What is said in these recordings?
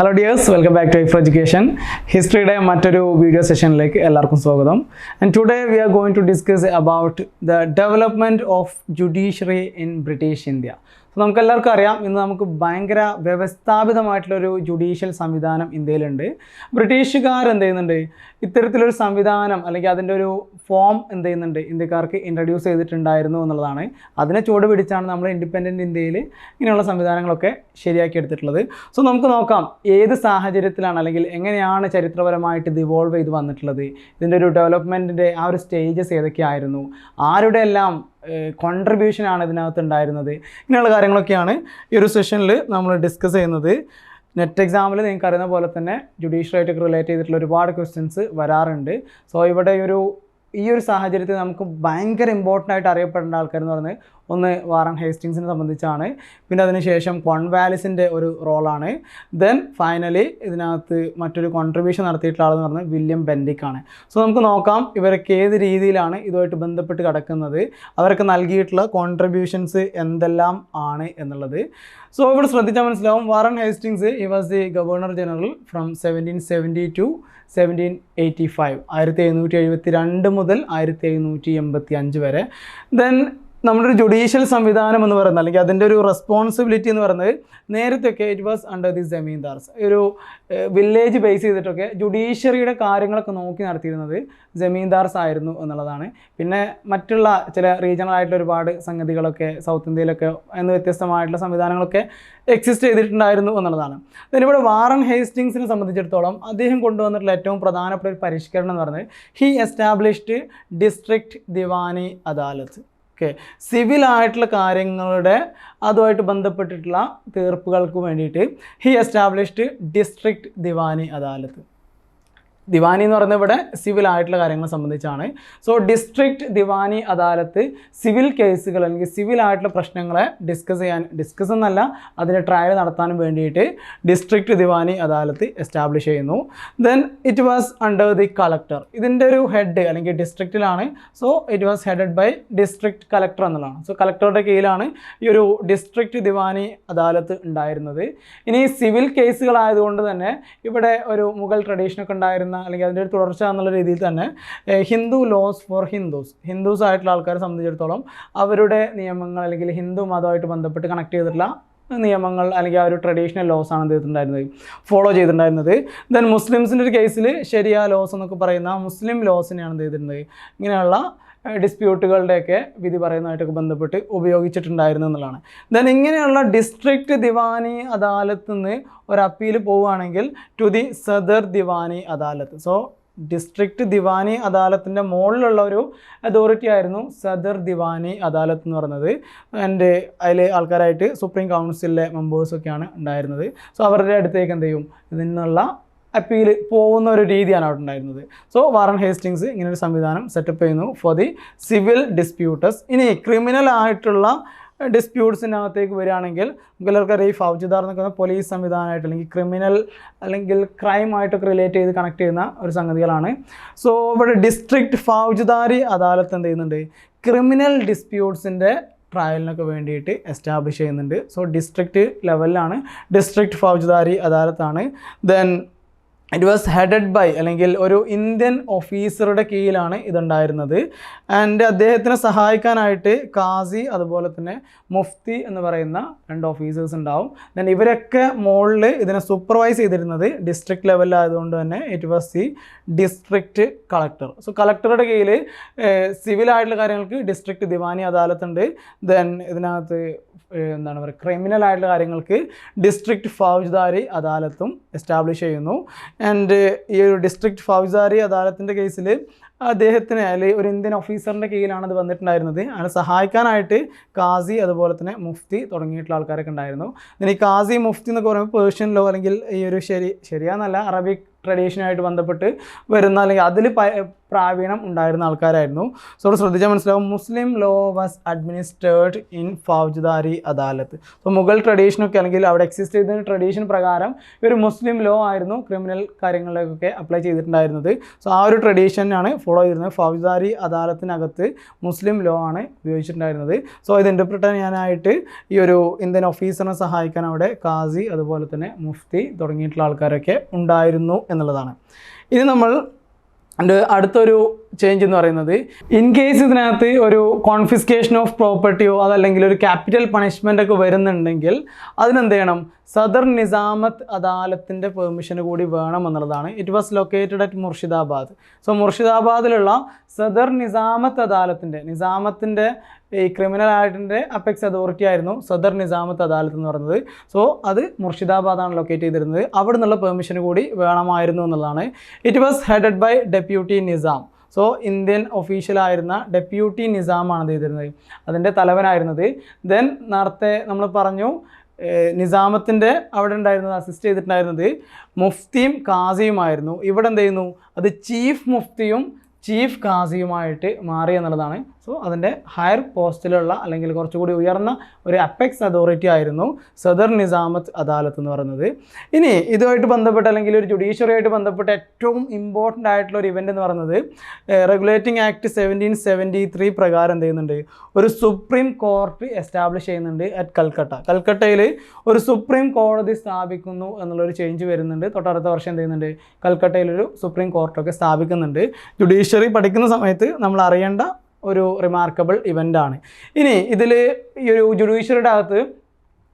Hello dears welcome back to ഐഫർ education ഹിസ്റ്ററിയുടെ മറ്റൊരു video സെഷനിലേക്ക് എല്ലാവർക്കും സ്വാഗതം. And today we are going to discuss about the development of judiciary in British India so നമുക്ക് എല്ലാവർക്കും അറിയാം ഇന്ന് നമുക്ക് ഭയങ്കര വ്യവസ്ഥാപിതമായിട്ടുള്ളൊരു ജുഡീഷ്യൽ സംവിധാനം ഇന്ത്യയിലുണ്ട്. ബ്രിട്ടീഷുകാർ എന്ത് ചെയ്യുന്നുണ്ട്? ഇത്തരത്തിലൊരു സംവിധാനം അല്ലെങ്കിൽ അതിന്റെ ഒരു ഫോം എന്ത് ചെയ്യുന്നുണ്ട്? ഇന്ത്യക്കാർക്ക് ഇൻട്രൊഡ്യൂസ് ചെയ്തിട്ടുണ്ടായിരുന്നു എന്നുള്ളതാണ്. അതിനെ ചുവട് പിടിച്ചാണ് നമ്മൾ ഇൻഡിപെൻഡന്റ് ഇന്ത്യയിൽ ഇങ്ങനെയുള്ള സംവിധാനങ്ങളൊക്കെ ശരിയാക്കി എടുത്തിട്ടുള്ളത്. സോ നമുക്ക് നോക്കാം ഏത് സാഹചര്യത്തിലാണ് അല്ലെങ്കിൽ എങ്ങനെയാണ് ചരിത്രപരമായിട്ട് ഇത് ഇവോൾവ് ചെയ്ത് വന്നിട്ടുള്ളത്? ഇതിന്റെ ഒരു ഡെവലപ്മെന്റിന്റെ ആ ഒരു സ്റ്റേജസ് ഏതൊക്കെയായിരുന്നു? ആരുടെ എല്ലാം കോൺട്രിബ്യൂഷനാണ് ഇതിനകത്ത് ഉണ്ടായിരുന്നത്. ഇങ്ങനെയുള്ള കാര്യങ്ങളൊക്കെയാണ് ഈ ഒരു സെഷനിൽ നമ്മൾ ഡിസ്കസ് ചെയ്യുന്നത്. നെറ്റ് എക്സാമിൽ നിങ്ങൾക്ക് അറിയുന്ന പോലെ തന്നെ ജുഡീഷ്യറായിട്ടൊക്കെ റിലേറ്റ് ചെയ്തിട്ടുള്ള ഒരുപാട് ക്വസ്റ്റ്യൻസ് വരാറുണ്ട്. സോ ഇവിടെ ഒരു ഈ ഒരു സാഹചര്യത്തിൽ നമുക്ക് ഭയങ്കര ഇമ്പോർട്ടന്റ് ആയിട്ട് അറിയപ്പെടേണ്ട ആൾക്കാർ എന്ന് പറയുന്നത് ഒന്ന് വാറൻ ഹേസ്റ്റിങ്സിനെ സംബന്ധിച്ചാണ്. പിന്നെ അതിനുശേഷം കോൺവാലിസിന്റെ ഒരു റോളാണ്. ദെൻ ഫൈനലി ഇതിനകത്ത് മറ്റൊരു കോൺട്രിബ്യൂഷൻ നടത്തിയിട്ടുള്ള ആളെന്ന് പറഞ്ഞാൽ വില്യം ബെൻഡിക്കാണ് സോ നമുക്ക് നോക്കാം ഇവരൊക്കെ ഏത് രീതിയിലാണ് ഇതുമായിട്ട് ബന്ധപ്പെട്ട് കിടക്കുന്നത്. അവർക്ക് നൽകിയിട്ടുള്ള കോൺട്രിബ്യൂഷൻസ് എന്തെല്ലാം ആണ് എന്നുള്ളത്. സോ ഇവിടെ ശ്രദ്ധിച്ചാൽ മനസ്സിലാവും. വാറൻ ഹേസ്റ്റിങ്സ് ഈ was the governor general from seventeen seventy two seventeen eighty five ആയിരത്തി എഴുന്നൂറ്റി എഴുപത്തി രണ്ട് മുതൽ ആയിരത്തി എഴുന്നൂറ്റി എൺപത്തി അഞ്ച് വരെ. ദെൻ നമ്മുടെ ഒരു ജുഡീഷ്യൽ സംവിധാനം എന്ന് പറയുന്നത് അല്ലെങ്കിൽ അതിന്റെ ഒരു റെസ്പോൺസിബിലിറ്റി എന്ന് പറയുന്നത് നേരത്തെയൊക്കെ it was under the zamindars ഒരു വില്ലേജ് ബേസ് ചെയ്തിട്ടൊക്കെ ജുഡീഷ്യറിയുടെ കാര്യങ്ങളൊക്കെ നോക്കി നടത്തിയിരുന്നത് ജമീന്ദാർസ് ആയിരുന്നു എന്നുള്ളതാണ്. പിന്നെ മറ്റുള്ള ചില റീജിയണൽ ആയിട്ടുള്ള ഒരുപാട് സംഗതികളൊക്കെ സൗത്ത് ഇന്ത്യയിലൊക്കെ എന്ന് വ്യത്യസ്തമായിട്ടുള്ള സംവിധാനങ്ങളൊക്കെ എക്സിസ്റ്റ് ചെയ്തിട്ടുണ്ടായിരുന്നു എന്നുള്ളതാണ്. ഇവിടെ വാറൻ ഹേസ്റ്റിങ്സിനെ സംബന്ധിച്ചിടത്തോളം അദ്ദേഹം കൊണ്ടുവന്നിട്ടുള്ള ഏറ്റവും പ്രധാനപ്പെട്ട ഒരു പരിഷ്കരണം എന്ന് പറയുന്നത് he established district Diwani Adalat okay. സിവിലായിട്ടുള്ള കാര്യങ്ങളുടെ അതുമായിട്ട് ബന്ധപ്പെട്ടിട്ടുള്ള തീർപ്പുകൾക്ക് വേണ്ടിയിട്ട് he established district Diwani Adalat. Diwani എന്ന് പറയുന്നത് ഇവിടെ സിവിൽ ആയിട്ടുള്ള കാര്യങ്ങൾ സംബന്ധിച്ചാണ്. So district Diwani Adalat civil കേസുകൾ അല്ലെങ്കിൽ സിവിൽ ആയിട്ടുള്ള പ്രശ്നങ്ങളെ ഡിസ്കസ് ചെയ്യാൻ ഡിസ്കസ് എന്നല്ല അതിന് ട്രയൽ നടത്താനും വേണ്ടിയിട്ട് ഡിസ്ട്രിക്ട് ദിവാനി അദാലത്ത് എസ്റ്റാബ്ലിഷ് ചെയ്യുന്നു. Then it was under the collector ഇതിന്റെ ഒരു ഹെഡ് അല്ലെങ്കിൽ ഡിസ്ട്രിക്റ്റിലാണ് so it was headed by district collector എന്നുള്ളതാണ്. സോ കളക്ടറുടെ കീഴിലാണ് ഈ ഒരു ഡിസ്ട്രിക്ട് ദിവാനി അദാലത്ത് ഉണ്ടായിരുന്നത്. ഇനി സിവിൽ കേസുകളായതുകൊണ്ട് തന്നെ ഇവിടെ ഒരു മുഗൾ ട്രഡീഷനൊക്കെ ഉണ്ടായിരുന്ന അല്ലെങ്കിൽ അതിന്റെ ഒരു തുടർച്ച എന്നുള്ള രീതിയിൽ തന്നെ ഹിന്ദു ലോസ് ഫോർ ഹിന്ദുസ് ഹിന്ദുസ് ആയിട്ടുള്ള ആൾക്കാരെ സംബന്ധിച്ചിടത്തോളം അവരുടെ നിയമങ്ങൾ അല്ലെങ്കിൽ ഹിന്ദു മതമായിട്ട് ബന്ധപ്പെട്ട് കണക്ട് ചെയ്തിട്ടുള്ള നിയമങ്ങൾ അല്ലെങ്കിൽ ആ ഒരു ട്രഡീഷണൽ ലോസ് ആണ് ചെയ്തിട്ടുണ്ടായിരുന്നത്? ഫോളോ ചെയ്തിട്ടുണ്ടായിരുന്നത്. ദെൻ മുസ്ലിംസിന്റെ ഒരു കേസിൽ ശരിയ ലോസ് എന്നൊക്കെ പറയുന്ന മുസ്ലിം ലോസിനെയാണ് ചെയ്തിരുന്നത് ഇങ്ങനെയുള്ള ഡിസ്പ്യൂട്ടുകളുടെയൊക്കെ വിധി പറയുന്നതായിട്ടൊക്കെ ബന്ധപ്പെട്ട് ഉപയോഗിച്ചിട്ടുണ്ടായിരുന്നു എന്നുള്ളതാണ്. ദെൻ ഇങ്ങനെയുള്ള ഡിസ്ട്രിക്ട് ദിവാനി അദാലത്ത് നിന്ന് ഒരു അപ്പീൽ പോവുകയാണെങ്കിൽ to the Sadar Diwani Adalat so district Diwani അദാലത്തിന്റെ മുകളിലുള്ള ഒരു അതോറിറ്റി ആയിരുന്നു സദർ ദിവാനി അദാലത്ത് എന്ന് പറയുന്നത്. ആൻഡ് അതിൽ ആൾക്കാരായിട്ട് സുപ്രീം കൗൺസിലിലെ മെമ്പേഴ്സൊക്കെയാണ് ഉണ്ടായിരുന്നത്. സോ അവരുടെ അടുത്തേക്ക് എന്ത് ചെയ്യും? ഇതിൽ നിന്നുള്ള അപ്പീൽ പോകുന്ന ഒരു രീതിയാണ് അവിടെ ഉണ്ടായിരുന്നത്. സോ വാറൻ ഹേസ്റ്റിങ്സ് ഇങ്ങനെ ഒരു സംവിധാനം സെറ്റപ്പ് ചെയ്യുന്നു ഫോർ ദി സിവിൽ ഡിസ്പ്യൂട്ടസ് ഇനി ക്രിമിനൽ ആയിട്ടുള്ള ഡിസ്പ്യൂട്ട്സിനകത്തേക്ക് വരികയാണെങ്കിൽ നമുക്ക് എല്ലാവർക്കും ഈ ഫൗജിദാർ എന്നൊക്കെ പറഞ്ഞാൽ പോലീസ് സംവിധാനമായിട്ട് അല്ലെങ്കിൽ ക്രിമിനൽ അല്ലെങ്കിൽ ക്രൈമായിട്ടൊക്കെ റിലേറ്റ് ചെയ്ത് കണക്ട് ചെയ്യുന്ന ഒരു സംഗതികളാണ്. സോ ഇവിടെ ഡിസ്ട്രിക്ട് ഫൗജിദാരി അദാലത്ത് എന്ത് ചെയ്യുന്നുണ്ട്? ക്രിമിനൽ ഡിസ്പ്യൂട്ട്സിന്റെ ട്രയലിനൊക്കെ വേണ്ടിയിട്ട് എസ്റ്റാബ്ലിഷ് ചെയ്യുന്നുണ്ട്. സോ ഡിസ്ട്രിക്റ്റ് ലെവലിലാണ് district Faujdari അദാലത്താണ്. Then it was headed by അല്ലെങ്കിൽ ഒരു ഇന്ത്യൻ ഓഫീസറുടെ കീഴിലാണ് ഇതുണ്ടായിരുന്നത്. ആൻഡ് അദ്ദേഹത്തിനെ സഹായിക്കാനായിട്ട് കാസി അതുപോലെ തന്നെ മുഫ്തി എന്ന് പറയുന്ന രണ്ട് ഓഫീസേഴ്സ് ഉണ്ടാവും. ദെൻ ഇവരൊക്കെ മുകളിൽ ഇതിനെ സൂപ്പർവൈസ് ചെയ്തിരുന്നത് ഡിസ്ട്രിക്ട് ലെവലിലായതുകൊണ്ട് തന്നെ it was the district collector so കളക്ടറുടെ കീഴിൽ സിവിലായിട്ടുള്ള കാര്യങ്ങൾക്ക് ഡിസ്ട്രിക്ട് ദിവാനി അദാലത്തുണ്ട്. ദെൻ ഇതിനകത്ത് എന്താണ് പറയുക ക്രിമിനൽ ആയിട്ടുള്ള കാര്യങ്ങൾക്ക് ഡിസ്ട്രിക്ട് ഫൗജ്ദാരി അദാലത്തും എസ്റ്റാബ്ലിഷ് ചെയ്യുന്നു. ആൻഡ് ഈ ഒരു ഡിസ്ട്രിക്ട് ഫൗസാരി അദാലത്തിന്റെ കേസിൽ അദ്ദേഹത്തിന് അല്ലെങ്കിൽ ഒരു ഇന്ത്യൻ ഓഫീസറിന്റെ കീഴിലാണ് അത് വന്നിട്ടുണ്ടായിരുന്നത്. അയാളെ സഹായിക്കാനായിട്ട് കാസി അതുപോലെ തന്നെ മുഫ്തി തുടങ്ങിയിട്ടുള്ള ആൾക്കാരൊക്കെ ഉണ്ടായിരുന്നു. ഇനി കാസി മുഫ്തി എന്നൊക്കെ പറയുമ്പോൾ പേർഷ്യൻ ലോ അല്ലെങ്കിൽ ഈ ഒരു ശരി ശരിയാന്നല്ല അറബിക് ട്രഡീഷനായിട്ട് ബന്ധപ്പെട്ട് വരുന്ന അല്ലെങ്കിൽ അതിൽ പ്രാവീണ്യം ഉണ്ടായിരുന്ന ആൾക്കാരായിരുന്നു. സോ ഇവിടെ ശ്രദ്ധിച്ചാൽ മനസ്സിലാവും. Muslim law was administrated in Faujdari Adalat so Mughal ട്രഡീഷനൊക്കെ അല്ലെങ്കിൽ അവിടെ എക്സിസ്റ്റ് ചെയ്ത ട്രഡീഷൻ പ്രകാരം ഒരു മുസ്ലിം ലോ ആയിരുന്നു ക്രിമിനൽ കാര്യങ്ങളിലേക്കൊക്കെ അപ്ലൈ ചെയ്തിട്ടുണ്ടായിരുന്നത്. സോ ആ ഒരു ട്രഡീഷനാണ് ഫോളോ ചെയ്തിരുന്നത്. ഫൗജ്ദാരി അദാലത്തിനകത്ത് മുസ്ലിം ലോ ആണ് ഉപയോഗിച്ചിട്ടുണ്ടായിരുന്നത്. സോ ഇത് ഇന്റർപ്രിറ്റ് ചെയ്യാനായിട്ട് ഈ ഒരു ഇന്ത്യൻ ഓഫീസറിനെ സഹായിക്കാൻ അവിടെ കാസി അതുപോലെ തന്നെ മുഫ്തി തുടങ്ങിയിട്ടുള്ള ആൾക്കാരൊക്കെ ഉണ്ടായിരുന്നു എന്നുള്ളതാണ്. ഇനി നമ്മൾ എന്റെ അടുത്തൊരു ചേഞ്ച് എന്ന് പറയുന്നത് ഇൻ കേസ് ഇതിനകത്ത് ഒരു കോൺഫിസ്കേഷൻ ഓഫ് പ്രോപ്പർട്ടിയോ അതല്ലെങ്കിൽ ഒരു ക്യാപിറ്റൽ പണിഷ്മെന്റ് ഒക്കെ വരുന്നുണ്ടെങ്കിൽ അതിനെന്ത് ചെയ്യണം സദർ നിസാമത്ത് അദാലത്തിന്റെ പെർമിഷന് കൂടി വേണം എന്നുള്ളതാണ്. It was located at Murshidabad so മുർഷിദാബാദിലുള്ള Sadar Nizamat അദാലത്തിന്റെ നിസാമത്തിന്റെ ഈ ക്രിമിനൽ ആക്ടിന്റെ അപ്പെക്സ് അതോറിറ്റി ആയിരുന്നു. സദർ നിസാമത്ത് അദാലത്ത് എന്ന് പറയുന്നത്. സോ അത് മുർഷിദാബാദാണ് ലൊക്കേറ്റ് ചെയ്തിരുന്നത്. അവിടെ നിന്നുള്ള പെർമിഷൻ കൂടി വേണമായിരുന്നു എന്നുള്ളതാണ്. It was headed by deputy Nizam so Indian ഒഫീഷ്യലായിരുന്ന deputy നിസാമാണ് ഇത് ചെയ്തിരുന്നത്? അതിന്റെ തലവനായിരുന്നത്. ദെൻ നേരത്തെ നമ്മൾ പറഞ്ഞു നിസാമത്തിന്റെ അവിടെ ഉണ്ടായിരുന്നത് അസിസ്റ്റ് ചെയ്തിട്ടുണ്ടായിരുന്നത് മുഫ്തിയും കാസിയുമായിരുന്നു ഇവിടെ എന്ത് ചെയ്യുന്നു? അത് ചീഫ് മുഫ്തിയും ചീഫ് കാസിയുമായിട്ട് മാറി എന്നുള്ളതാണ്. സോ അതിന്റെ ഹയർ പോസ്റ്റിലുള്ള അല്ലെങ്കിൽ കുറച്ചുകൂടി ഉയർന്ന ഒരു അപ്പെക്സ് അതോറിറ്റി ആയിരുന്നു സദർ നിസാമത്ത് അദാലത്ത് എന്ന് പറയുന്നത്. ഇനി ഇതുമായിട്ട് ബന്ധപ്പെട്ട് അല്ലെങ്കിൽ ഒരു ജുഡീഷ്യറിയായിട്ട് ബന്ധപ്പെട്ട് ഏറ്റവും ഇമ്പോർട്ടന്റ് ആയിട്ടുള്ള ഒരു ഇവന്റ് എന്ന് പറയുന്നത് regulating act seventeen seventy three പ്രകാരം എന്ത് ചെയ്യുന്നുണ്ട്? ഒരു സുപ്രീം കോർട്ട് എസ്റ്റാബ്ലിഷ് ചെയ്യുന്നുണ്ട് അറ്റ് കൽക്കട്ട കൽക്കട്ടയിൽ ഒരു സുപ്രീം കോടതി സ്ഥാപിക്കുന്നു എന്നുള്ളൊരു ചേഞ്ച് വരുന്നുണ്ട്. തൊട്ടടുത്ത വർഷം എന്ത് ചെയ്യുന്നുണ്ട്? കൽക്കട്ടയിലൊരു സുപ്രീം കോർട്ടൊക്കെ സ്ഥാപിക്കുന്നുണ്ട്. ജുഡീഷ്യറി പഠിക്കുന്ന സമയത്ത് നമ്മൾ അറിയേണ്ട ഒരു റിമാർക്കബിൾ ഇവന്റാണ് ഇനി ഇതിൽ ഈ ഒരു ജുഡീഷ്യറിയുടെ അകത്ത്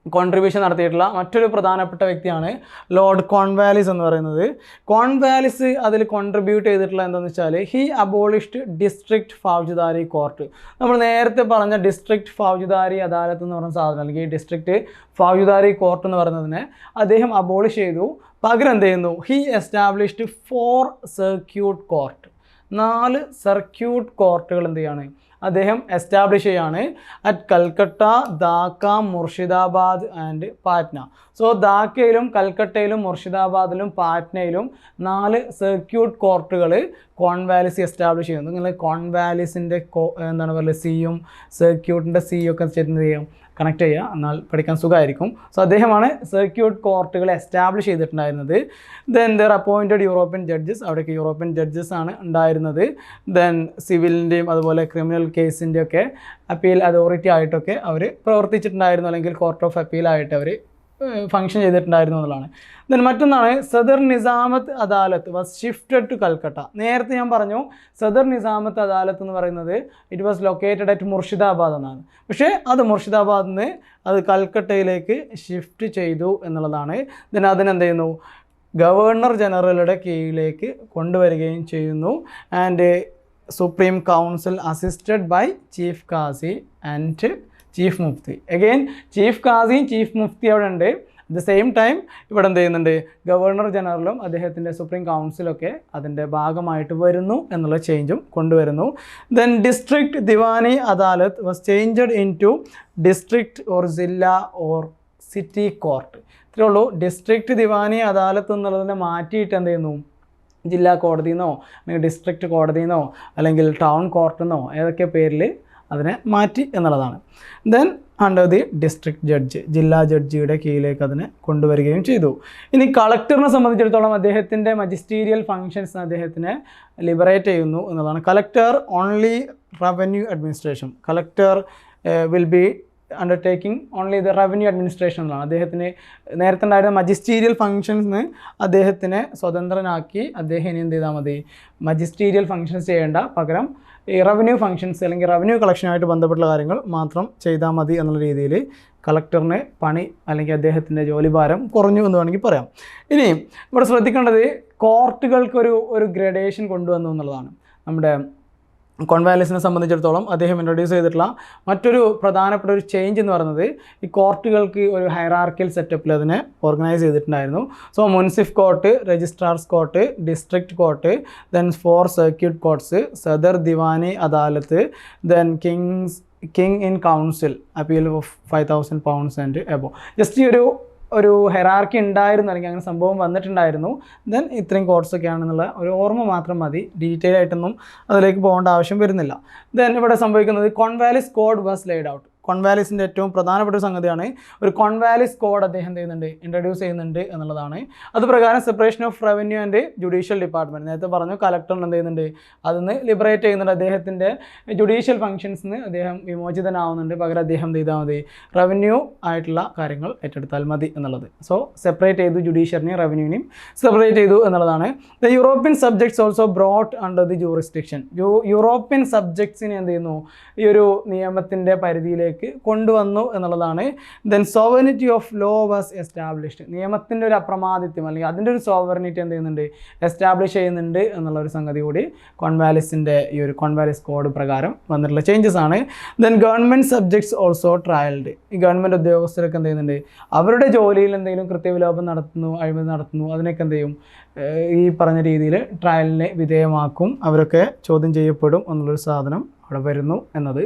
കോൺട്രിബ്യൂഷൻ നടത്തിയിട്ടുള്ള മറ്റൊരു പ്രധാനപ്പെട്ട വ്യക്തിയാണ് ലോർഡ് കോൺവാലിസ് എന്ന് പറയുന്നത്. കോൺവാലിസ് അതിൽ കോൺട്രിബ്യൂട്ട് ചെയ്തിട്ടുള്ള എന്താണെന്ന് വെച്ചാൽ he abolished district Faujdari court നമ്മൾ നേരത്തെ പറഞ്ഞ ഡിസ്ട്രിക്ട് ഫൗജ്ദാരി അദാലത്ത് എന്ന് പറഞ്ഞ സാധനം അല്ലെങ്കിൽ ഡിസ്ട്രിക്ട് ഫൗജ്ദാരി കോർട്ട് എന്ന് പറയുന്നതിനെ അദ്ദേഹം അബോളിഷ് ചെയ്തു. പകരം എന്ത് ചെയ്യുന്നു? He established four circuit court നാല് സർക്യൂട്ട് കോർട്ടുകൾ എന്ത് ചെയ്യാണ്? അദ്ദേഹം എസ്റ്റാബ്ലിഷ് ചെയ്യാണ് at Calcutta Dhaka Murshidabad and Patna. So ധാക്കയിലും കൽക്കട്ടയിലും മുർഷിദാബാദിലും പാറ്റ്നയിലും നാല് സർക്യൂട്ട് കോർട്ടുകൾ കോൺവാലിസ് എസ്റ്റാബ്ലിഷ് ചെയ്യുന്നു. നിങ്ങൾ കോൺവാലിസിന്റെ എന്താണ് പറയുക സിയും സർക്യൂട്ടിന്റെ സിയും ഒക്കെ ചെയ്യുന്നത് ചെയ്യും? കണക്ട് ചെയ്യുക. എന്നാൽ പഠിക്കാൻ സുഖമായിരിക്കും. സോ അദ്ദേഹമാണ് സർക്യൂട്ട് കോർട്ടുകൾ എസ്റ്റാബ്ലിഷ് ചെയ്തിട്ടുണ്ടായിരുന്നത്. Then they appointed European judges അവിടേക്ക് യൂറോപ്യൻ ജഡ്ജസ് ആണ് ഉണ്ടായിരുന്നത്. ദെൻ സിവിലിന്റെയും അതുപോലെ ക്രിമിനൽ കേസിന്റെയൊക്കെ അപ്പീൽ അതോറിറ്റി ആയിട്ടൊക്കെ അവർ പ്രവർത്തിച്ചിട്ടുണ്ടായിരുന്നു. അല്ലെങ്കിൽ കോർട്ട് ഓഫ് അപ്പീലായിട്ട് അവർ ഫങ്ഷൻ ചെയ്തിട്ടുണ്ടായിരുന്നു എന്നുള്ളതാണ്. ദെൻ മറ്റൊന്നാണ് Sadar Nizamat Adalat was shifted to Calcutta. നേരത്തെ ഞാൻ പറഞ്ഞു സദർ നിസാമത്ത് അദാലത്ത് എന്ന് പറയുന്നത് it was located at Murshidabad എന്നാണ്. പക്ഷേ അത് മുർഷിദാബാദിൽ നിന്ന് അത് കൽക്കട്ടയിലേക്ക് ഷിഫ്റ്റ് ചെയ്തു എന്നുള്ളതാണ്. ദെൻ അതിനെന്ത് ചെയ്യുന്നു ഗവർണർ ജനറലുടെ കീഴിലേക്ക് കൊണ്ടുവരികയും ചെയ്യുന്നു. And supreme council assisted by chief Kasi and chief Mufti. Again chief കാസിയും ചീഫ് മുഫ്തി അവിടെ ഉണ്ട്. അറ്റ് ദ സെയിം ടൈം ഇവിടെ എന്ത് ചെയ്യുന്നുണ്ട്? ഗവർണർ ജനറലും അദ്ദേഹത്തിന്റെ സുപ്രീം കൗൺസിലൊക്കെ അതിന്റെ ഭാഗമായിട്ട് വരുന്നു എന്നുള്ള ചേഞ്ചും കൊണ്ടുവരുന്നു. Then district Deewani adalat was changed into district or ജില്ല ഓർ സിറ്റി കോർട്ട് ഇത്രേ ഉള്ളൂ. ഡിസ്ട്രിക്ട് ദിവാനി അദാലത്ത് എന്നുള്ളതിനെ മാറ്റിയിട്ട് എന്ത് ചെയ്യുന്നു? ജില്ലാ കോടതിയെന്നോ അല്ലെങ്കിൽ ഡിസ്ട്രിക്ട് കോടതിയെന്നോ അല്ലെങ്കിൽ ടൗൺ കോർട്ടെന്നോ ഏതൊക്കെ പേരിൽ അതിനെ മാറ്റി എന്നുള്ളതാണ്. Then under the district judge ജില്ലാ ജഡ്ജിയുടെ കീഴിലേക്ക് അതിനെ കൊണ്ടുവരികയും ചെയ്തു. ഇനി കളക്ടറിനെ സംബന്ധിച്ചിടത്തോളം അദ്ദേഹത്തിന്റെ മജിസ്റ്റീരിയൽ ഫങ്ഷൻസ് അദ്ദേഹത്തിനെ ലിബറേറ്റ് ചെയ്യുന്നു എന്നുള്ളതാണ് collector only revenue administration collector will be undertaking only the revenue administration എന്നാണ് അദ്ദേഹത്തിന് നേരത്തെ ഉണ്ടായിരുന്ന മജിസ്റ്റീരിയൽ ഫങ്ഷൻസ് അദ്ദേഹത്തിനെ സ്വതന്ത്രനാക്കി അദ്ദേഹം ഇനി എന്ത് ചെയ്താൽ മതി? മജിസ്റ്റീരിയൽ ഫങ്ഷൻസ് ചെയ്യേണ്ട പകരം ഈ റവന്യൂ ഫങ്ഷൻസ് അല്ലെങ്കിൽ റവന്യൂ കളക്ഷനുമായിട്ട് ബന്ധപ്പെട്ട കാര്യങ്ങൾ മാത്രം ചെയ്താൽ മതി എന്നുള്ള രീതിയിൽ കളക്ടറിന് പണി അല്ലെങ്കിൽ അദ്ദേഹത്തിന്റെ ജോലിഭാരം കുറഞ്ഞു എന്ന് വേണമെങ്കിൽ പറയാം. ഇനി ഇവിടെ ശ്രദ്ധിക്കേണ്ടത് കോർട്ടുകൾക്കൊരു ഒരു ഗ്രഡേഷൻ കൊണ്ടുവന്നു എന്നുള്ളതാണ്. നമ്മുടെ കോൺവാലിസിനെ സംബന്ധിച്ചിടത്തോളം അദ്ദേഹം ഇൻട്രൊഡ്യൂസ് ചെയ്തിട്ടുള്ള മറ്റൊരു പ്രധാനപ്പെട്ട ഒരു ചേഞ്ച് എന്ന് പറയുന്നത് ഈ കോർട്ടുകൾക്ക് ഒരു ഹൈറാർക്കിയൽ സെറ്റപ്പിൽ അതിനെ ഓർഗനൈസ് ചെയ്തിട്ടുണ്ടായിരുന്നു. So munsif court registrars court district court then four circuit courts Sadar Deewani adalat then kings king in council appeal of five thousand pounds and above just ഈ ഒരു ഒരു ഹെറാർക്കി ഉണ്ടായിരുന്നു അല്ലെങ്കിൽ അങ്ങനെ സംഭവം വന്നിട്ടുണ്ടായിരുന്നു. ദെൻ ഇത്രയും കോഡ്സ് ഒക്കെയാണെന്നുള്ള ഒരു ഓർമ്മ മാത്രം മതി. ഡീറ്റെയിൽ ആയിട്ടൊന്നും അതിലേക്ക് പോകേണ്ട ആവശ്യം വരുന്നില്ല. ദെൻ ഇവിടെ സംഭവിക്കുന്നത് Cornwallis code was laid out കോൺവാലിസിന്റെ ഏറ്റവും പ്രധാനപ്പെട്ട ഒരു സംഗതിയാണ്. ഒരു കോൺവാലിസ് കോഡ് അദ്ദേഹം ചെയ്യുന്നുണ്ട്? ഇൻട്രൊഡ്യൂസ് ചെയ്യുന്നുണ്ട് എന്നുള്ളതാണ്. അത് പ്രകാരം separation of revenue and judicial department നേരത്തെ പറഞ്ഞു കലക്ടറിന് എന്ത് ചെയ്യുന്നുണ്ട്? അതിന്ന് ലിബറേറ്റ് ചെയ്യുന്നുണ്ട് അദ്ദേഹത്തിന്റെ ജുഡീഷ്യൽ ഫംഗ്ഷൻസിന് അദ്ദേഹം വിമോചിതനാവുന്നുണ്ട്. പകരം അദ്ദേഹം ചെയ്താൽ മതി? റവന്യൂ ആയിട്ടുള്ള കാര്യങ്ങൾ ഏറ്റെടുത്താൽ മതി എന്നുള്ളത്. സോ സെപ്പറേറ്റ് ചെയ്തു ജുഡീഷ്യറിനെയും റവന്യൂവിനെയും സെപ്പറേറ്റ് ചെയ്തു എന്നുള്ളതാണ്. The European subjects also brought under the jurisdiction European സബ്ജക്ട്സിനെ എന്ത് ചെയ്യുന്നു? ഈ ഒരു നിയമത്തിന്റെ പരിധിയിലേക്ക് കൊണ്ടുവന്നു എന്നുള്ളതാണ്. Then sovereignty of law was established നിയമത്തിന്റെ ഒരു അപ്രമാദിത്യം അല്ലെങ്കിൽ അതിന്റെ ഒരു സോവറിനിറ്റി എന്ത് ചെയ്യുന്നുണ്ട്? എസ്റ്റാബ്ലിഷ് ചെയ്യുന്നുണ്ട് എന്നുള്ള ഒരു സംഗതി കൂടി കോൺവാലിസിന്റെ ഈ ഒരു കോൺവാലിസ് കോഡ് പ്രകാരം വന്നിട്ടുള്ള ചേഞ്ചസ് ആണ്. Then government subjects also trialled ഈ ഗവൺമെന്റ് ഉദ്യോഗസ്ഥരൊക്കെ എന്ത് ചെയ്യുന്നുണ്ട്? അവരുടെ ജോലിയിൽ എന്തെങ്കിലും കൃത്യവിലോപം നടത്തുന്നു അഴിമതി നടത്തുന്നു അതിനൊക്കെ എന്ത് ചെയ്യും? ഈ പറഞ്ഞ രീതിയിൽ ട്രയലിനെ വിധേയമാക്കും. അവരൊക്കെ ചോദ്യം ചെയ്യപ്പെടും എന്നുള്ളൊരു സാധനം അവിടെ വരുന്നു എന്നത്.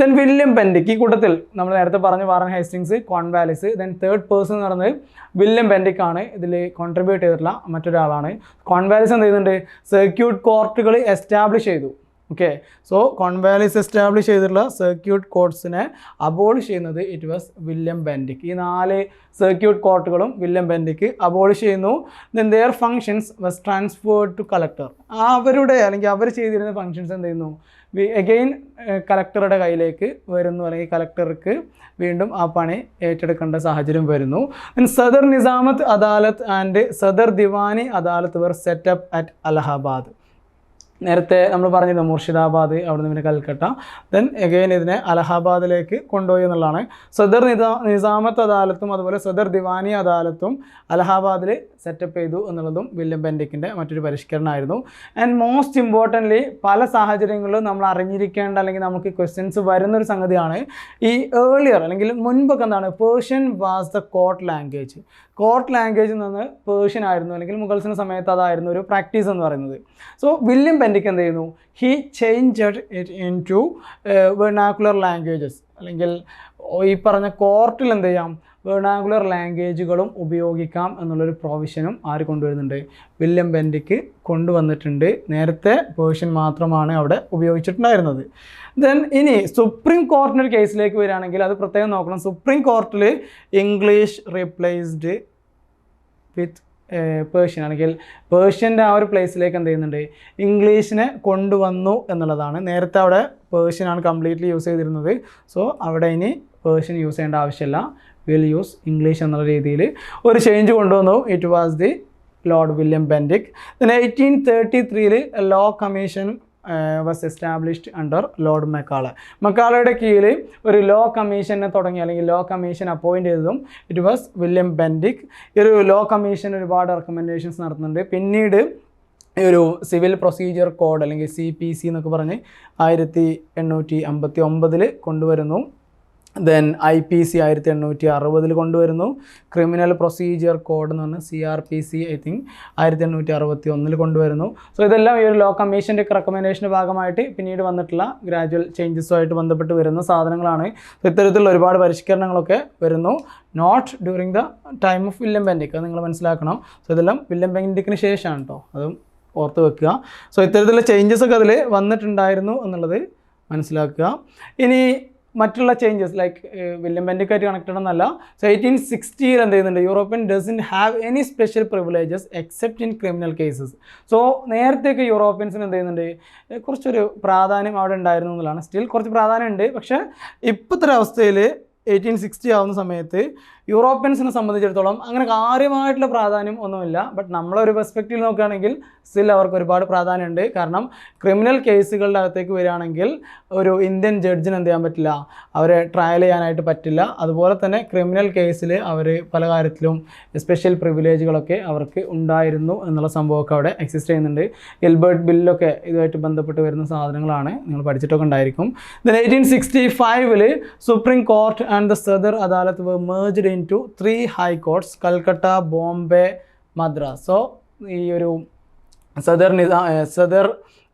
ദെൻ വില്യം പെൻഡിക് ഈ കൂട്ടത്തിൽ നമ്മൾ നേരത്തെ പറഞ്ഞു Warren Hastings Cornwallis then third person എന്ന് പറയുന്നത് വില്യം പെൻഡിക് ആണ്. ഇതിൽ കോൺട്രിബ്യൂട്ട് ചെയ്തിട്ടുള്ള മറ്റൊരാളാണ്. കോൺവാലിസ് എന്ത് ചെയ്യുന്നുണ്ട്? സർക്യൂട്ട് കോർട്ടുകൾ എസ്റ്റാബ്ലിഷ് ചെയ്തു. ഓക്കെ സോ കോൺവാലിസ് എസ്റ്റാബ്ലിഷ് ചെയ്തിട്ടുള്ള സർക്യൂട്ട് കോർട്സിനെ അബോളിഷ് ചെയ്യുന്നത് ഇറ്റ് വാസ് വില്യം ബെൻഡിക് ഈ നാല് സർക്യൂട്ട് കോർട്ടുകളും വില്യം ബെൻഡിക്ക് അബോളിഷ് ചെയ്യുന്നു. Then their functions was transferred to collector അവരുടെ അല്ലെങ്കിൽ അവർ ചെയ്തിരുന്ന ഫങ്ഷൻസ് എന്ത് ചെയ്യുന്നു? എഗെയിൻ കളക്ടറുടെ കയ്യിലേക്ക് വരുന്നു അല്ലെങ്കിൽ കളക്ടർക്ക് വീണ്ടും ആ പണി ഏറ്റെടുക്കേണ്ട സാഹചര്യം വരുന്നു. Sadar Nizamat Adalat and Sadar Deewani adalat were set up at Allahabad നേരത്തെ നമ്മൾ പറഞ്ഞിരുന്നു മുർഷിദാബാദ് അവിടെ നിന്ന് പിന്നെ കൽക്കട്ട ദെൻ എഗെയിൻ ഇതിനെ അലഹാബാദിലേക്ക് കൊണ്ടുപോയി എന്നുള്ളതാണ്. സദർ നിസാ നിസാമത്ത് അദാലത്തും അതുപോലെ സദർ ദിവാനി അദാലത്തും അലഹാബാദിൽ സെറ്റപ്പ് ചെയ്തു എന്നുള്ളതും വില്യം ബെൻഡിക്കിന്റെ മറ്റൊരു പരിഷ്കരണമായിരുന്നു. ആൻഡ് മോസ്റ്റ് ഇമ്പോർട്ടന്റ്ലി പല സാഹചര്യങ്ങളിലും നമ്മൾ അറിഞ്ഞിരിക്കേണ്ട അല്ലെങ്കിൽ നമുക്ക് ക്വസ്റ്റ്യൻസ് വരുന്നൊരു സംഗതിയാണ് ഈ ഏർലിയർ അല്ലെങ്കിൽ മുൻപൊക്കെ എന്താണ് Persian was the court language court ലാംഗ്വേജിൽ നിന്ന് പേർഷ്യൻ ആയിരുന്നു അല്ലെങ്കിൽ മുഗൾസിന്റെ സമയത്ത് അതായിരുന്നു ഒരു പ്രാക്ടീസ് എന്ന് പറയുന്നത്. സോ വില്യം പെൻഡിക്ക് എന്ത് ചെയ്യുന്നു? He changed it into vernacular languages അല്ലെങ്കിൽ ഈ പറഞ്ഞ കോർട്ടിൽ എന്ത് ചെയ്യാം? വെർണാക്കുലർ ലാംഗ്വേജുകളും ഉപയോഗിക്കാം എന്നുള്ളൊരു പ്രൊവിഷനും ആര് കൊണ്ടുവരുന്നുണ്ട്? വില്യം ബെൻഡിക്ക് കൊണ്ടുവന്നിട്ടുണ്ട്. നേരത്തെ പേർഷ്യൻ മാത്രമാണ് അവിടെ ഉപയോഗിച്ചിട്ടുണ്ടായിരുന്നത്. ദെൻ ഇനി സുപ്രീം കോർട്ടിന്റെ ഒരു കേസിലേക്ക് വരികയാണെങ്കിൽ അത് പ്രത്യേകം നോക്കണം. സുപ്രീം കോർട്ടിൽ ഇംഗ്ലീഷ് റീപ്ലേസ്ഡ് വിത്ത് പേർഷ്യൻ ആണെങ്കിൽ പേർഷ്യന്റെ ആ ഒരു പ്ലേസിലേക്ക് എന്ത് ചെയ്യുന്നുണ്ട്? ഇംഗ്ലീഷിനെ കൊണ്ടുവന്നു എന്നുള്ളതാണ്. നേരത്തെ അവിടെ പേർഷ്യനാണ് കംപ്ലീറ്റ്ലി യൂസ് ചെയ്തിരുന്നത്. സോ അവിടെ ഇനി പേർഷ്യൻ യൂസ് ചെയ്യേണ്ട ആവശ്യമില്ല. വിൽ യൂസ് ഇംഗ്ലീഷ് എന്നുള്ള രീതിയിൽ. ഒരു ചേഞ്ച് കൊണ്ടുവന്നു. It was the Lord William Bentinck then eighteen thirty ത്രീയിൽ law commission was established under Lord Macaulay മെക്കാളയുടെ കീഴിൽ ഒരു ലോ കമ്മീഷനെ തുടങ്ങി അല്ലെങ്കിൽ ലോ കമ്മീഷൻ അപ്പോയിന്റ് ചെയ്തതും ഇറ്റ് വാസ് വില്യം ബെൻഡിക് ഈ ഒരു ലോ കമ്മീഷൻ ഒരുപാട് റെക്കമെൻഡേഷൻസ് നടത്തുന്നുണ്ട്. പിന്നീട് ഈ ഒരു സിവിൽ പ്രൊസീജിയർ കോഡ് അല്ലെങ്കിൽ സി പി സി എന്നൊക്കെ പറഞ്ഞ് ആയിരത്തി എണ്ണൂറ്റി അമ്പത്തി ഒമ്പതിൽ കൊണ്ടുവരുന്നു. ദെൻ ഐ പി സി ആയിരത്തി എണ്ണൂറ്റി അറുപതിൽ കൊണ്ടുവരുന്നു. ക്രിമിനൽ പ്രൊസീജിയർ കോഡ് എന്ന് പറഞ്ഞാൽ C R P C I think ആയിരത്തി എണ്ണൂറ്റി അറുപത്തി ഒന്നിൽ കൊണ്ടുവരുന്നു. സോ ഇതെല്ലാം ഈ ഒരു ലോ കമ്മീഷന്റെ റെക്കമെൻഡേഷന്റെ ഭാഗമായിട്ട് പിന്നീട് വന്നിട്ടുള്ള ഗ്രാജുവൽ ചേഞ്ചസുമായിട്ട് ബന്ധപ്പെട്ട് വരുന്ന സാധനങ്ങളാണ്. ഇത്തരത്തിലുള്ള ഒരുപാട് പരിഷ്കരണങ്ങളൊക്കെ വരുന്നു. Note during the time of William Bentinck അത് നിങ്ങൾ മനസ്സിലാക്കണം. സോ ഇതെല്ലാം വില്യം ബെൻഡിക്കിന് ശേഷമാണ് കേട്ടോ അതും ഓർത്ത് വെക്കുക. സോ ഇത്തരത്തിലുള്ള ചേഞ്ചസ് ഒക്കെ അതിൽ വന്നിട്ടുണ്ടായിരുന്നു എന്നുള്ളത് മനസ്സിലാക്കുക. ഇനി മറ്റുള്ള ചേഞ്ചസ് ലൈക്ക് വില്യം ബെൻഡിക്കായിട്ട് കണക്റ്റഡ് എന്നല്ല സോ എയ്റ്റീൻ സിക്സ്റ്റിയിൽ എന്ത് ചെയ്യുന്നുണ്ട്? European doesn't have any special privileges except in criminal cases so നേരത്തെയൊക്കെ യൂറോപ്യൻസിന് എന്ത് ചെയ്യുന്നുണ്ട്? കുറച്ചൊരു പ്രാധാന്യം അവിടെ ഉണ്ടായിരുന്നു എന്നുള്ളതാണ്. സ്റ്റിൽ കുറച്ച് പ്രാധാന്യമുണ്ട്. പക്ഷേ ഇപ്പോഴത്തെ ഒരു അവസ്ഥയിൽ എയ്റ്റീൻ സിക്സ്റ്റി ആവുന്ന സമയത്ത് യൂറോപ്യൻസിനെ സംബന്ധിച്ചിടത്തോളം അങ്ങനെ കാര്യമായിട്ടുള്ള പ്രാധാന്യം ഒന്നുമില്ല. ബട്ട് നമ്മളൊരു പെർസ്പെക്റ്റീവ് നോക്കുകയാണെങ്കിൽ സ്റ്റിൽ അവർക്ക് ഒരുപാട് പ്രാധാന്യമുണ്ട്. കാരണം ക്രിമിനൽ കേസുകളുടെ അകത്തേക്ക് വരികയാണെങ്കിൽ ഒരു ഇന്ത്യൻ ജഡ്ജിന് എന്ത് ചെയ്യാൻ പറ്റില്ല? അവരെ ട്രയൽ ചെയ്യാനായിട്ട് പറ്റില്ല. അതുപോലെ തന്നെ ക്രിമിനൽ കേസിൽ അവർ പല കാര്യത്തിലും സ്പെഷ്യൽ പ്രിവിലേജുകളൊക്കെ അവർക്ക് ഉണ്ടായിരുന്നു എന്നുള്ള സംഭവമൊക്കെ അവിടെ എക്സിസ്റ്റ് ചെയ്യുന്നുണ്ട്. എൽബർട്ട് ബില്ലൊക്കെ ഇതുമായിട്ട് ബന്ധപ്പെട്ട് വരുന്ന സാധനങ്ങളാണ്. നിങ്ങൾ പഠിച്ചിട്ടൊക്കെ ഉണ്ടായിരിക്കും. ദെൻ എയ്റ്റീൻ സിക്സ്റ്റി ഫൈവിൽ supreme court and the Sadar adalat were merged into three high courts Calcutta Bombay Madras so ഈ ഒരു സദർ നിസാ സദർ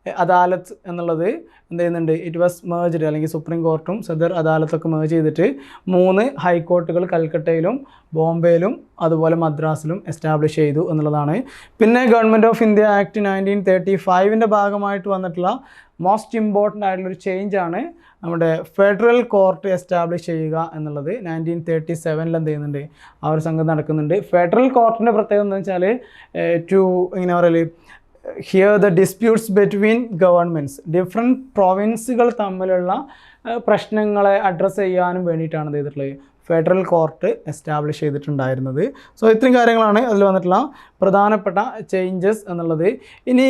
അദാലത്ത് എന്നുള്ളത് എന്ത് ചെയ്യുന്നുണ്ട്? ഇറ്റ് വാസ് മേജ്ഡ് അല്ലെങ്കിൽ സുപ്രീം കോർട്ടും സദർ അദാലത്തൊക്കെ മേജ് ചെയ്തിട്ട് മൂന്ന് ഹൈക്കോർട്ടുകൾ കൽക്കട്ടയിലും ബോംബെയിലും അതുപോലെ മദ്രാസിലും എസ്റ്റാബ്ലിഷ് ചെയ്തു എന്നുള്ളതാണ്. പിന്നെ government of India act nineteen thirty ഫൈവിന്റെ ഭാഗമായിട്ട് വന്നിട്ടുള്ള മോസ്റ്റ് ഇമ്പോർട്ടന്റ് ആയിട്ടുള്ളൊരു ചേഞ്ചാണ് നമ്മുടെ ഫെഡറൽ കോർട്ട് എസ്റ്റാബ്ലിഷ് ചെയ്യുക എന്നുള്ളത്. നയന്റീൻ തേർട്ടി സെവനിൽ എന്ത് ചെയ്യുന്നുണ്ട്? ആ ഒരു സംഘം നടക്കുന്നുണ്ട്. ഫെഡറൽ കോർട്ടിന്റെ പ്രത്യേകത എന്താണെന്ന് വെച്ചാൽ ടു ഇങ്ങനെ പറയൽ? Here the disputes between governments different പ്രൊവിൻസുകൾ തമ്മിലുള്ള പ്രശ്നങ്ങളെ അഡ്രസ്സ് ചെയ്യാനും വേണ്ടിയിട്ടാണ് ചെയ്തിട്ടുള്ളത്? ഫെഡറൽ കോർട്ട് എസ്റ്റാബ്ലിഷ് ചെയ്തിട്ടുണ്ടായിരുന്നത്. സോ ഇത്രയും കാര്യങ്ങളാണ് അതിൽ വന്നിട്ടുള്ള പ്രധാനപ്പെട്ട ചേഞ്ചസ് എന്നുള്ളത്. ഇനി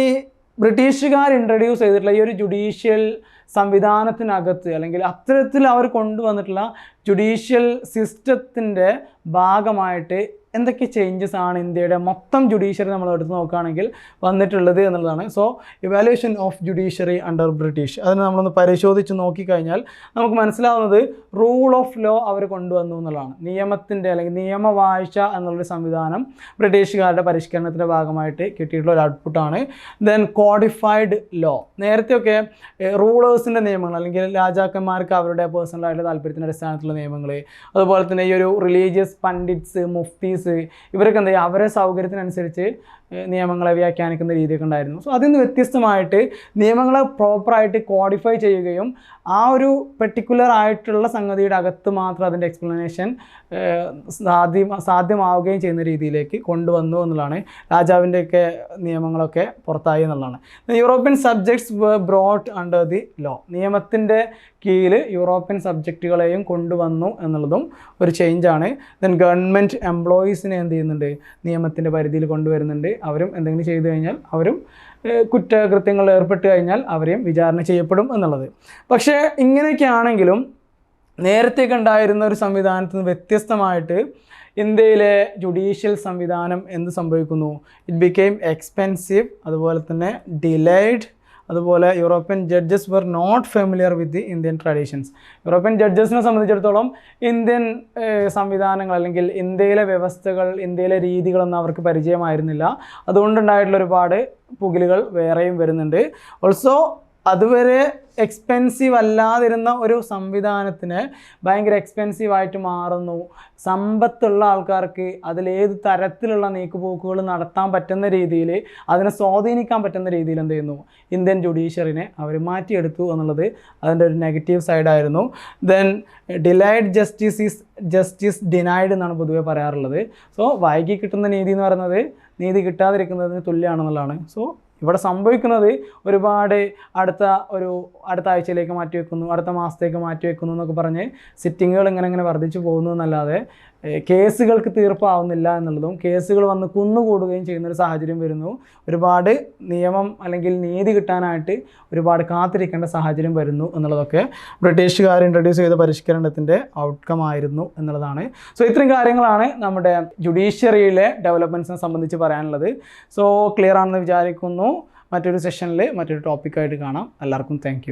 ബ്രിട്ടീഷുകാർ ഇൻട്രൊഡ്യൂസ് ചെയ്തിട്ടുള്ള ഈ ഒരു ജുഡീഷ്യൽ സംവിധാനത്തിനകത്ത് അല്ലെങ്കിൽ അത്തരത്തിൽ അവർ കൊണ്ടുവന്നിട്ടുള്ള ജുഡീഷ്യൽ സിസ്റ്റത്തിന്റെ ഭാഗമായിട്ട് എന്തൊക്കെ ചേഞ്ചസ് ആണ് ഇന്ത്യയുടെ മൊത്തം ജുഡീഷ്യറി നമ്മൾ എടുത്ത് നോക്കുകയാണെങ്കിൽ വന്നിട്ടുള്ളത് എന്നുള്ളതാണ്. So evaluation of judiciary under British അതിന് നമ്മളൊന്ന് പരിശോധിച്ച് നോക്കിക്കഴിഞ്ഞാൽ നമുക്ക് മനസ്സിലാവുന്നത് റൂൾ ഓഫ് ലോ അവർ കൊണ്ടുവന്നു എന്നുള്ളതാണ്. നിയമത്തിന്റെ അല്ലെങ്കിൽ നിയമവാഴ്ച എന്നുള്ളൊരു സംവിധാനം ബ്രിട്ടീഷുകാരുടെ പരിഷ്കരണത്തിന്റെ ഭാഗമായിട്ട് കിട്ടിയിട്ടുള്ള ഒരു ഔട്ട്പുട്ടാണ് ദെൻ കോഡിഫൈഡ് ലോ നേരത്തെയൊക്കെ റൂളേഴ്സിന്റെ നിയമങ്ങൾ അല്ലെങ്കിൽ രാജാക്കന്മാർക്ക് അവരുടെ പേഴ്സണലായിട്ടുള്ള താല്പര്യത്തിന്റെ അടിസ്ഥാനത്തിലുള്ള നിയമങ്ങൾ അതുപോലെ തന്നെ ഈ ഒരു റിലീജിയസ് പണ്ഡിറ്റ്സ് മുഫ്തീസ് ഇവരൊക്കെ എന്താ അവരെ സൗകര്യത്തിനനുസരിച്ച് നിയമങ്ങളെ വ്യാഖ്യാനിക്കുന്ന രീതിയൊക്കെ ഉണ്ടായിരുന്നു. സോ അതിൽ നിന്ന് വ്യത്യസ്തമായിട്ട് നിയമങ്ങളെ പ്രോപ്പറായിട്ട് കോഡിഫൈ ചെയ്യുകയും ആ ഒരു പെർട്ടിക്കുലർ ആയിട്ടുള്ള സംഗതിയുടെ അകത്ത് മാത്രം അതിന്റെ എക്സ്പ്ലനേഷൻ സാധ്യ സാധ്യമാവുകയും ചെയ്യുന്ന രീതിയിലേക്ക് കൊണ്ടുവന്നു എന്നുള്ളതാണ്. രാജാവിന്റെയൊക്കെ നിയമങ്ങളൊക്കെ പുറത്തായി എന്നുള്ളതാണ്. European subjects brought under the law നിയമത്തിന്റെ കീഴിൽ യൂറോപ്യൻ സബ്ജക്റ്റുകളെയും കൊണ്ടുവന്നു എന്നുള്ളതും ഒരു ചേഞ്ചാണ് ദെൻ ഗവൺമെന്റ് എംപ്ലോയീസിനെ എന്ത് ചെയ്യുന്നുണ്ട്? നിയമത്തിന്റെ പരിധിയിൽ കൊണ്ടുവരുന്നുണ്ട്. അവരും എന്തെങ്കിലും ചെയ്തു കഴിഞ്ഞാൽ അവരും കുറ്റകൃത്യങ്ങളിൽ ഏർപ്പെട്ട് കഴിഞ്ഞാൽ അവരെയും വിചാരണ ചെയ്യപ്പെടും എന്നുള്ളത്. പക്ഷേ ഇങ്ങനെയൊക്കെ ആണെങ്കിലും നേരത്തെയൊക്കെ ഉണ്ടായിരുന്ന ഒരു സംവിധാനത്തിൽ നിന്ന് വ്യത്യസ്തമായിട്ട് ഇന്ത്യയിലെ ജുഡീഷ്യൽ സംവിധാനം എന്ത് സംഭവിക്കുന്നു? ഇറ്റ് ബിക്കെയിം എക്സ്പെൻസീവ് അതുപോലെ തന്നെ ഡിലേഡ് അതുപോലെ European judges were not familiar with the Indian traditions European ജഡ്ജസിനെ സംബന്ധിച്ചിടത്തോളം ഇന്ത്യൻ സംവിധാനങ്ങൾ അല്ലെങ്കിൽ ഇന്ത്യയിലെ വ്യവസ്ഥകൾ ഇന്ത്യയിലെ രീതികളൊന്നും അവർക്ക് പരിചയമായിരുന്നില്ല. അതുകൊണ്ടുണ്ടായിട്ടുള്ള ഒരുപാട് പുകിലുകൾ വേറെയും വരുന്നുണ്ട്. ഓൾസോ അതുവരെ എക്സ്പെൻസീവ് അല്ലാതിരുന്ന ഒരു സംവിധാനത്തിന് ഭയങ്കര എക്സ്പെൻസീവ് ആയിട്ട് മാറുന്നു. സമ്പത്തുള്ള ആൾക്കാർക്ക് അതിലേത് തരത്തിലുള്ള നീക്കുപോക്കുകൾ നടത്താൻ പറ്റുന്ന രീതിയിൽ അതിനെ സ്വാധീനിക്കാൻ പറ്റുന്ന രീതിയിൽ എന്ത് ചെയ്യുന്നു? ഇന്ത്യൻ ജുഡീഷ്യറിനെ അവർ മാറ്റിയെടുത്തു എന്നുള്ളത് അതിന്റെ ഒരു negative സൈഡായിരുന്നു then delayed justice is justice denied എന്നാണ് പൊതുവേ പറയാറുള്ളത്. സോ വൈകി കിട്ടുന്ന നീതി എന്ന് പറയുന്നത് നീതി കിട്ടാതിരിക്കുന്നതിന് തുല്യമാണെന്നുള്ളതാണ്. സോ ഇവിടെ സംഭവിക്കുന്നത് ഒരുപാട് അടുത്ത ഒരു അടുത്ത ആഴ്ചയിലേക്ക് മാറ്റി വെക്കുന്നു അടുത്ത മാസത്തേക്ക് മാറ്റി വെക്കുന്നു എന്നൊക്കെ പറഞ്ഞ് സിറ്റിങ്ങുകൾ ഇങ്ങനെ ഇങ്ങനെ വർദ്ധിച്ചു പോകുന്നു എന്നല്ലാതെ കേസുകൾക്ക് തീർപ്പാവുന്നില്ല എന്നുള്ളതും കേസുകൾ വന്ന് കുന്നുകൂടുകയും ചെയ്യുന്ന ഒരു സാഹചര്യം വരുന്നു. ഒരുപാട് നിയമം അല്ലെങ്കിൽ നീതി കിട്ടാനായിട്ട് ഒരുപാട് കാത്തിരിക്കേണ്ട സാഹചര്യം വരുന്നു എന്നുള്ളതൊക്കെ ബ്രിട്ടീഷുകാർ ഇൻട്രൊഡ്യൂസ് ചെയ്ത പരിഷ്കരണത്തിന്റെ ഔട്ട്കം ആയിരുന്നു എന്നുള്ളതാണ്. സോ ഇത്രയും കാര്യങ്ങളാണ് നമ്മുടെ ജുഡീഷ്യറിയിലെ ഡെവലപ്മെന്റ്സിനെ സംബന്ധിച്ച് പറയാനുള്ളത്. സോ ക്ലിയർ ആണെന്ന് വിചാരിക്കുന്നു. മറ്റൊരു സെഷനിൽ മറ്റൊരു ടോപ്പിക്കായിട്ട് കാണാം. എല്ലാവർക്കും താങ്ക്